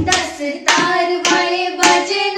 दस तार वाले बजे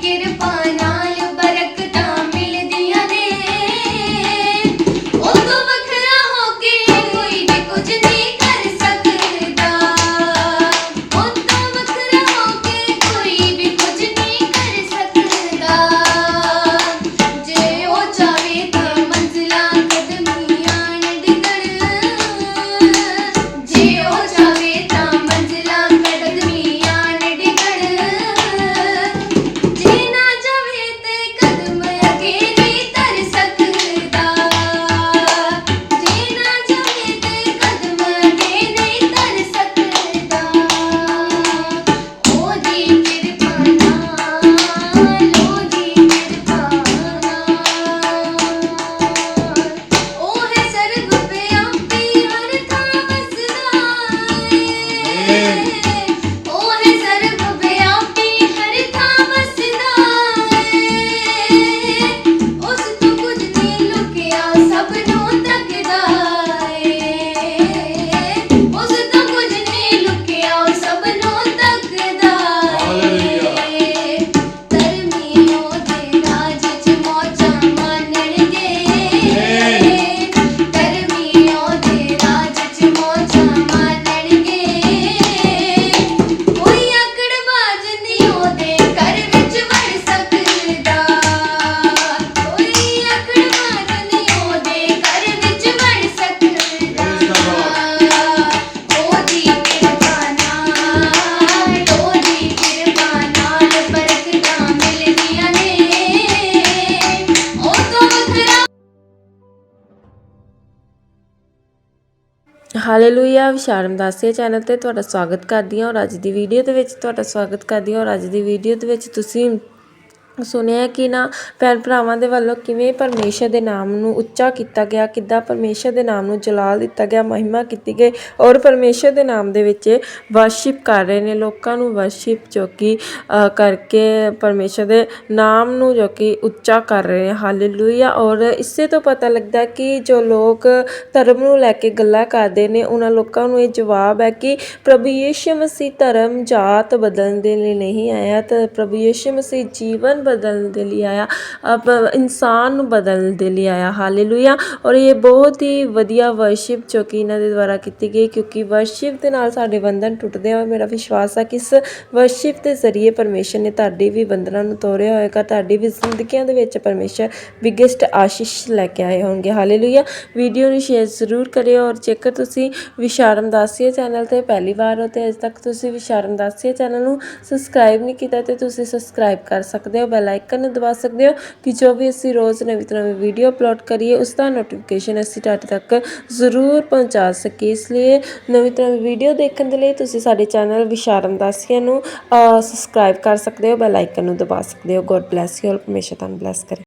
kiri ਹਾਲੇਲੂਇਆ ਵਿਸ਼ਾਰਮ ਦਾਸੀਆ ਚੈਨਲ ਤੇ ਤੁਹਾਡਾ ਸਵਾਗਤ ਕਰਦੀ ਹਾਂ ਔਰ ਅੱਜ ਦੀ ਵੀਡੀਓ ਦੇ ਵਿੱਚ ਤੁਹਾਡਾ ਸਵਾਗਤ ਕਰਦੀ ਹਾਂ ਔਰ ਅੱਜ ਦੀ ਵੀਡੀਓ ਦੇ ਵਿੱਚ ਤੁਸੀਂ ਸੁਣਿਆ ਕਿ ਨਾ ਭੈਣ ਭਰਾਵਾਂ ਦੇ ਵੱਲੋਂ ਕਿਵੇਂ ਪਰਮੇਸ਼ਰ ਦੇ ਨਾਮ ਨੂੰ ਉੱਚਾ ਕੀਤਾ ਗਿਆ, ਕਿੱਦਾਂ ਪਰਮੇਸ਼ਰ ਦੇ ਨਾਮ ਨੂੰ ਜਲਾਲ ਦਿੱਤਾ ਗਿਆ, ਮਹਿਮਾ ਕੀਤੀ ਗਈ ਔਰ ਪਰਮੇਸ਼ਰ ਦੇ ਨਾਮ ਦੇ ਵਿੱਚ ਵਰਸ਼ਿਪ ਕਰ ਰਹੇ ਨੇ, ਲੋਕਾਂ ਨੂੰ ਵਰਸ਼ਿਪ ਜੋ ਕਿ ਕਰਕੇ ਪਰਮੇਸ਼ਰ ਦੇ ਨਾਮ ਨੂੰ ਜੋ ਕਿ ਉੱਚਾ ਕਰ ਰਹੇ ਨੇ ਹਾਲੇਲੂਇਆ ਔਰ ਇਸੇ ਤੋਂ ਪਤਾ ਲੱਗਦਾ ਕਿ ਜੋ ਲੋਕ ਧਰਮ ਨੂੰ ਲੈ ਕੇ ਗੱਲਾਂ ਕਰਦੇ ਨੇ, ਉਹਨਾਂ ਲੋਕਾਂ ਨੂੰ ਇਹ ਜਵਾਬ ਹੈ ਕਿ ਪ੍ਰਭੂ ਯੀਸ਼ੂ ਮਸੀਹ ਧਰਮ ਜਾਤ ਬਦਲਣ ਦੇ ਲਈ ਨਹੀਂ ਆਇਆ, ਤਾਂ ਪ੍ਰਭੂ ਯੀਸ਼ੂ ਮਸੀਹ ਜੀਵਨ ਬਦਲਣ ਦੇ ਲਈ ਆਇਆ ਅਪ ਇਨਸਾਨ ਨੂੰ ਬਦਲਣ ਦੇ ਲਈ ਆਇਆ। ਹਾਲੇਲੂਇਆ ਔਰ ਇਹ ਬਹੁਤ ਹੀ ਵਧੀਆ ਵਰਸ਼ਿਪ ਜੋ ਕਿ ਇਹਨਾਂ ਦੇ ਦੁਆਰਾ ਕੀਤੀ ਗਈ, ਕਿਉਂਕਿ ਵਰਸ਼ਿਪ ਦੇ ਨਾਲ ਸਾਡੇ ਬੰਧਨ ਟੁੱਟਦੇ ਆ ਔਰ ਮੇਰਾ ਵਿਸ਼ਵਾਸ ਆ ਕਿ ਇਸ ਵਰਸ਼ਿਪ ਦੇ ਜ਼ਰੀਏ ਪਰਮੇਸ਼ਰ ਨੇ ਤੁਹਾਡੇ ਵੀ ਬੰਧਨਾਂ ਨੂੰ ਤੋੜਿਆ ਹੋਏਗਾ, ਤੁਹਾਡੀ ਵੀ ਜ਼ਿੰਦਗੀਆਂ ਦੇ ਵਿੱਚ ਪਰਮੇਸ਼ਰ ਬਿਗੇਸਟ ਆਸ਼ੀਸ਼ ਲੈ ਕੇ ਆਏ ਹੋਣਗੇ। ਹਾਲੇਲੂਇਆ ਵੀਡੀਓ ਨੂੰ ਸ਼ੇਅਰ ਜ਼ਰੂਰ ਕਰਿਓ ਔਰ ਜੇਕਰ ਤੁਸੀਂ ਵਿਸ਼ਾਰਮ ਦਾਸੀਆ ਚੈਨਲ ਤੇ ਪਹਿਲੀ ਵਾਰ ਹੋ ਤੇ ਅਜੇ ਤੱਕ ਤੁਸੀਂ ਵਿਸ਼ਾਰਮ ਦਾਸੀਆ ਚੈਨਲ ਨੂੰ ਸਬਸਕ੍ਰਾਈਬ ਨਹੀਂ ਕੀਤਾ ਤੇ ਤੁਸੀਂ ਸਬਸਕ੍ਰਾਈਬ ਕਰ ਸਕਦੇ ਹੋ ਬੈਲ ਆਈਕਨ ਨੂੰ ਦਬਾ ਸਕਦੇ ਹੋ ਕਿ ਜੋ ਵੀ ਅਸੀਂ ਰੋਜ਼ ਨਵੀਂ ਤੋਂ ਨਵੀਂ ਵੀਡੀਓ ਅਪਲੋਡ ਕਰੀਏ, ਉਸ ਦਾ ਨੋਟੀਫਿਕੇਸ਼ਨ ਅਸੀਂ ਤੁਹਾਡੇ ਤੱਕ ਜ਼ਰੂਰ ਪਹੁੰਚਾ ਸਕੀਏ। ਇਸ ਲਈ ਨਵੀਂ ਤੋਂ ਨਵੀਂ ਵੀਡੀਓ ਦੇਖਣ ਦੇ ਲਈ ਤੁਸੀਂ ਸਾਡੇ ਚੈਨਲ ਵਿਸ਼ਾਰਮ ਦਾਸੀਆਂ ਨੂੰ ਸਬਸਕ੍ਰਾਈਬ ਕਰ ਸਕਦੇ ਹੋ ਬੈਲ ਆਈਕਨ ਨੂੰ ਦਬਾ ਸਕਦੇ ਹੋ। ਗੋਡ ਬlesਸ ਯੂ ਆਲ ਹਮੇਸ਼ਾ ਤੁਹਾਨੂੰ ਬlesਸ ਕਰੇ।